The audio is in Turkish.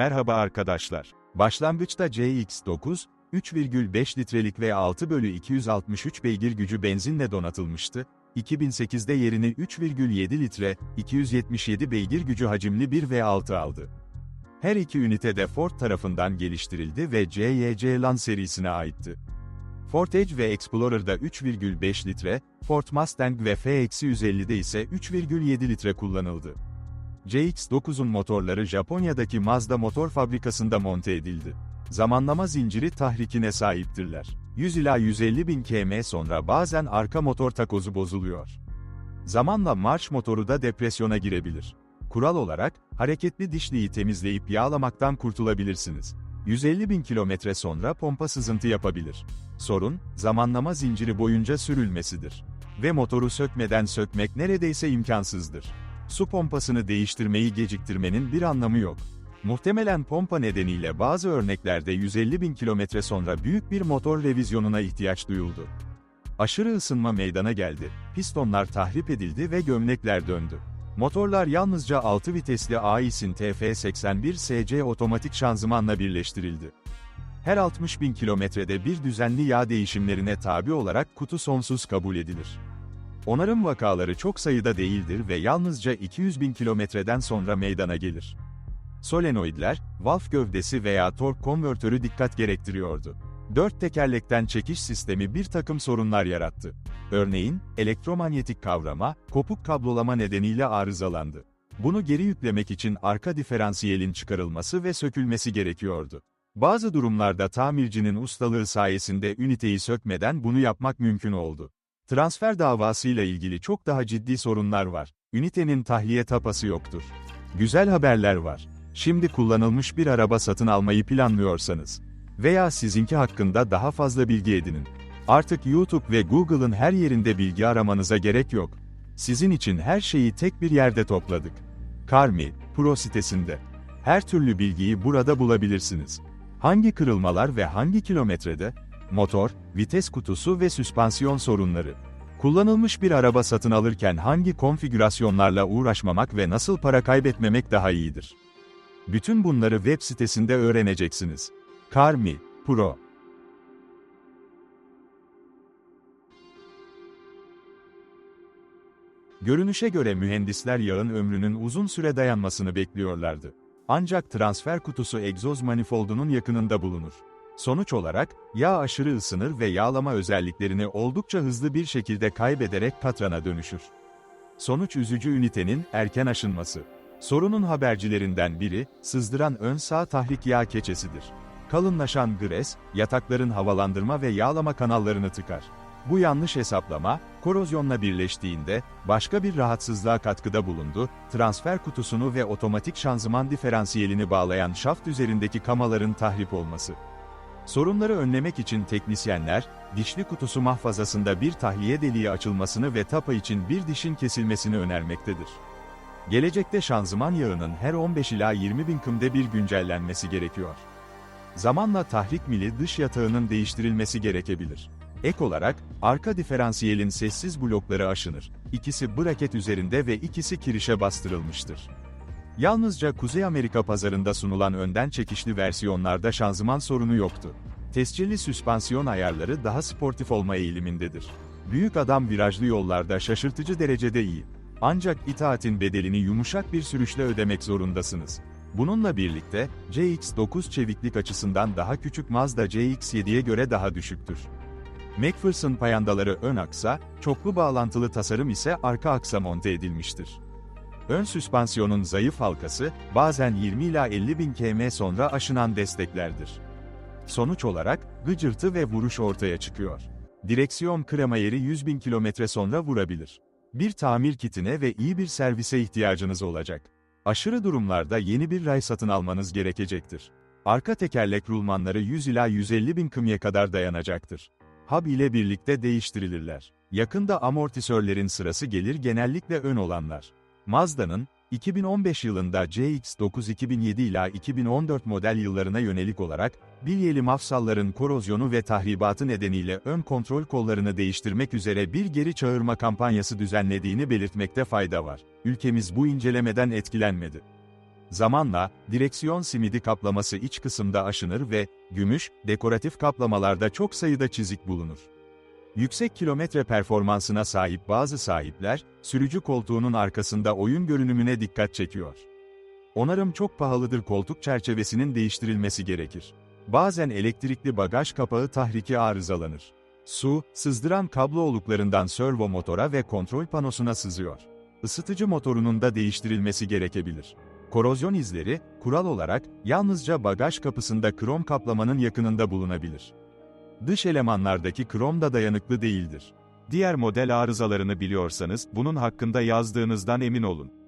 Merhaba arkadaşlar. Başlangıçta CX-9, 3,5 litrelik ve 6 bölü 263 beygir gücü benzinle donatılmıştı. 2008'de yerini 3,7 litre, 277 beygir gücü hacimli bir V6 aldı. Her iki ünite de Ford tarafından geliştirildi ve CYC Lan serisine aitti. Ford Edge ve Explorer'da 3,5 litre, Ford Mustang ve F-150'de ise 3,7 litre kullanıldı. CX-9'un motorları Japonya'daki Mazda motor fabrikasında monte edildi. Zamanlama zinciri tahrikine sahiptirler. 100 ila 150 bin km sonra bazen arka motor takozu bozuluyor. Zamanla marş motoru da depresyona girebilir. Kural olarak, hareketli dişliği temizleyip yağlamaktan kurtulabilirsiniz. 150 bin kilometre sonra pompa sızıntı yapabilir. Sorun, zamanlama zinciri boyunca sürülmesidir. Ve motoru sökmeden sökmek neredeyse imkansızdır. Su pompasını değiştirmeyi geciktirmenin bir anlamı yok. Muhtemelen pompa nedeniyle bazı örneklerde 150 bin kilometre sonra büyük bir motor revizyonuna ihtiyaç duyuldu. Aşırı ısınma meydana geldi, pistonlar tahrip edildi ve gömlekler döndü. Motorlar yalnızca 6 vitesli AIS'in TF81SC otomatik şanzımanla birleştirildi. Her 60 bin kilometrede bir düzenli yağ değişimlerine tabi olarak kutu sonsuz kabul edilir. Onarım vakaları çok sayıda değildir ve yalnızca 200 bin kilometreden sonra meydana gelir. Solenoidler, valf gövdesi veya tork konvertörü dikkat gerektiriyordu. Dört tekerlekten çekiş sistemi bir takım sorunlar yarattı. Örneğin, elektromanyetik kavrama, kopuk kablolama nedeniyle arızalandı. Bunu geri yüklemek için arka diferansiyelin çıkarılması ve sökülmesi gerekiyordu. Bazı durumlarda tamircinin ustalığı sayesinde üniteyi sökmeden bunu yapmak mümkün oldu. Transfer davasıyla ilgili çok daha ciddi sorunlar var. Ünitenin tahliye tapası yoktur. Güzel haberler var. Şimdi kullanılmış bir araba satın almayı planlıyorsanız veya sizinki hakkında daha fazla bilgi edinin. Artık YouTube ve Google'ın her yerinde bilgi aramanıza gerek yok. Sizin için her şeyi tek bir yerde topladık. Carmi, Pro sitesinde. Her türlü bilgiyi burada bulabilirsiniz. Hangi kırılmalar ve hangi kilometrede? Motor, vites kutusu ve süspansiyon sorunları. Kullanılmış bir araba satın alırken hangi konfigürasyonlarla uğraşmamak ve nasıl para kaybetmemek daha iyidir? Bütün bunları web sitesinde öğreneceksiniz. Carmi Pro Görünüşe göre mühendisler yağın ömrünün uzun süre dayanmasını bekliyorlardı. Ancak transfer kutusu egzoz manifoldunun yakınında bulunur. Sonuç olarak, yağ aşırı ısınır ve yağlama özelliklerini oldukça hızlı bir şekilde kaybederek katrana dönüşür. Sonuç üzücü ünitenin erken aşınması. Sorunun habercilerinden biri, sızdıran ön sağ tahrik yağ keçesidir. Kalınlaşan gres, yatakların havalandırma ve yağlama kanallarını tıkar. Bu yanlış hesaplama, korozyonla birleştiğinde, başka bir rahatsızlığa katkıda bulundu, transfer kutusunu ve otomatik şanzıman diferansiyelini bağlayan şaft üzerindeki kamaların tahrip olması. Sorunları önlemek için teknisyenler, dişli kutusu mahfazasında bir tahliye deliği açılmasını ve tapa için bir dişin kesilmesini önermektedir. Gelecekte şanzıman yağının her 15 ila 20 bin kımde bir güncellenmesi gerekiyor. Zamanla tahrik mili dış yatağının değiştirilmesi gerekebilir. Ek olarak, arka diferansiyelin sessiz blokları aşınır. İkisi braket üzerinde ve ikisi kirişe bastırılmıştır. Yalnızca Kuzey Amerika pazarında sunulan önden çekişli versiyonlarda şanzıman sorunu yoktu. Tescilli süspansiyon ayarları daha sportif olma eğilimindedir. Büyük adam virajlı yollarda şaşırtıcı derecede iyi. Ancak itaatin bedelini yumuşak bir sürüşle ödemek zorundasınız. Bununla birlikte, CX-9 çeviklik açısından daha küçük Mazda CX-7'ye göre daha düşüktür. McPherson payandaları ön aksa, çoklu bağlantılı tasarım ise arka aksa monte edilmiştir. Ön süspansiyonun zayıf halkası, bazen 20 ila 50 bin km sonra aşınan desteklerdir. Sonuç olarak, gıcırtı ve vuruş ortaya çıkıyor. Direksiyon krema yeri 100 bin kilometre sonra vurabilir. Bir tamir kitine ve iyi bir servise ihtiyacınız olacak. Aşırı durumlarda yeni bir ray satın almanız gerekecektir. Arka tekerlek rulmanları 100 ila 150 bin kımya kadar dayanacaktır. Hub ile birlikte değiştirilirler. Yakında amortisörlerin sırası gelir genellikle ön olanlar. Mazda'nın, 2015 yılında CX-9 2007 ila 2014 model yıllarına yönelik olarak, bilyeli mafsalların korozyonu ve tahribatı nedeniyle ön kontrol kollarını değiştirmek üzere bir geri çağırma kampanyası düzenlediğini belirtmekte fayda var. Ülkemiz bu incelemeden etkilenmedi. Zamanla, direksiyon simidi kaplaması iç kısımda aşınır ve, gümüş, dekoratif kaplamalarda çok sayıda çizik bulunur. Yüksek kilometre performansına sahip bazı sahipler, sürücü koltuğunun arkasında oyun görünümüne dikkat çekiyor. Onarım çok pahalıdır koltuk çerçevesinin değiştirilmesi gerekir. Bazen elektrikli bagaj kapağı tahriki arızalanır. Su, sızdıran kablo oluklarından servo motora ve kontrol panosuna sızıyor. Isıtıcı motorunun da değiştirilmesi gerekebilir. Korozyon izleri, kural olarak, yalnızca bagaj kapısında krom kaplamanın yakınında bulunabilir. Dış elemanlardaki krom da dayanıklı değildir. Diğer model arızalarını biliyorsanız, bunun hakkında yazdığınızdan emin olun.